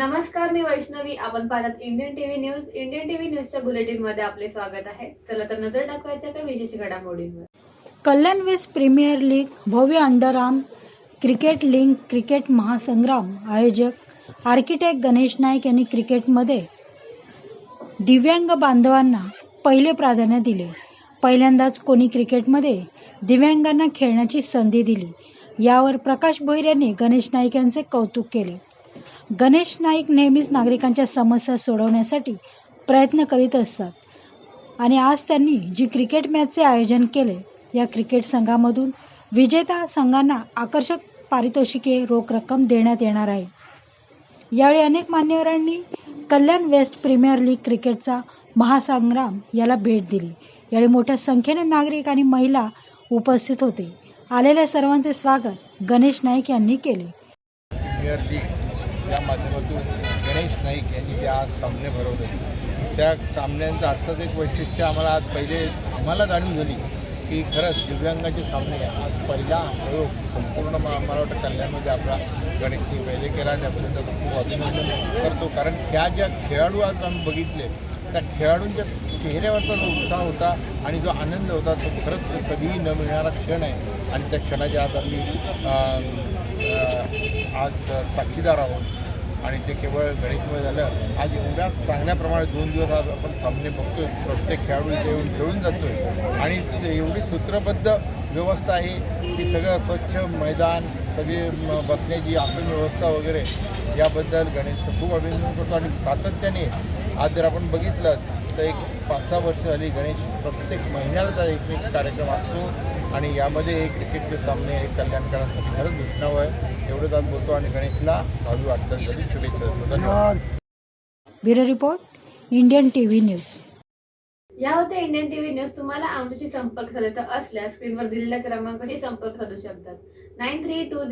नमस्कार मी वैष्णवी. आपण पाहतात Indian TV news Indian TV न्यूजच्या बुलेटिनमध्ये आपले स्वागत आहे. चला तर नजर टाकवायच्या काही विशेष घडामोडींवर. कल्याण वेस्ट प्रीमियर लीग भव्य अंडरआर्म क्रिकेट लीग क्रिकेट महासंग्राम आयोजक आर्किटेक्ट गणेश नाईक यांनी क्रिकेटमध्ये दिव्यांग बांधवांना पहिले प्राधान्य दिले. पहिल्यांदाच कोणी क्रिकेटमध्ये दिव्यांगांना खेळण्याची संधी दिली. यावर प्रकाश भोईर यांनी गणेश नाईक यांचे कौतुक केले. गणेश नाईक नेहमीच नागरिकांच्या समस्या सोडवण्यासाठी प्रयत्न करीत असतात. आणि आज त्यांनी जी क्रिकेट मॅचचे आयोजन केले या क्रिकेट संघामधून विजेता संघांना आकर्षक पारितोषिके रोख रक्कम देण्यात येणार आहे. यावेळी अनेक मान्यवरांनी कल्याण वेस्ट प्रीमियर लीग क्रिकेटचा महासंग्राम याला भेट दिली. यावेळी मोठ्या संख्येने नागरिक आणि महिला उपस्थित होते. आलेल्या सर्वांचे स्वागत गणेश नाईक यांनी केले. या माध्यमातून गणेश नाईक यांनी जे आज सामने भरवले. त्या सामन्यांचं आत्ताच एक वैशिष्ट्य आम्हाला आज पहिले आम्हाला जाणून झाली की खरंच दिव्यांगाचे सामने आज पहिला प्रयोग संपूर्ण मला वाटतं कल्याणमध्ये आपला गणेशनी पहिले केला त्याबद्दल त्याचं खूप अभिनंदन करतो. कारण त्या ज्या खेळाडू आज आम्ही बघितले त्या खेळाडूंच्या चेहऱ्यावरचा जो उत्साह होता आणि जो आनंद होता तो खरंच कधीही न मिळणारा क्षण आहे. आणि त्या क्षणाच्या आज आम्ही आज साक्षीदार आहोत. आणि ते केवळ गणितमुळे झालं. आज एवढ्या चांगल्या प्रमाणात दोन दिवस आज आपण सामने बघतोय. प्रत्येक खेळाडू इथे येऊन खेळून जातोय. आणि एवढी सूत्रबद्ध व्यवस्था आहे की सगळं स्वच्छ मैदान सगळी म- बसण्याची आसन व्यवस्था वगैरे. याबद्दल गणेशचं खूप अभिनंदन करतो. आणि सातत्याने आज जर आपण बघितलं तर एक पाच सहा वर्ष झाली गणेश प्रत्येक महिन्याला त्या एक एक कार्यक्रम असतो. आणि यामध्ये हे क्रिकेटचे सामने हे कल्याणकरांसाठी खरंच दुष्णावं आहे. एवढंच आज बोलतो आणि गणेशला भावी वाटचालीसाठी शुभेच्छा देतो. धन्यवाद. Bureau report Indian T V news. या होत्या इंडियन टीव्ही न्यूज. तुम्हाला आमच्याशी संपर्क साधायचा असल्यास स्क्रीनवर दिलेल्या क्रमांकाशी संपर्क साधू शकतात. Nine three to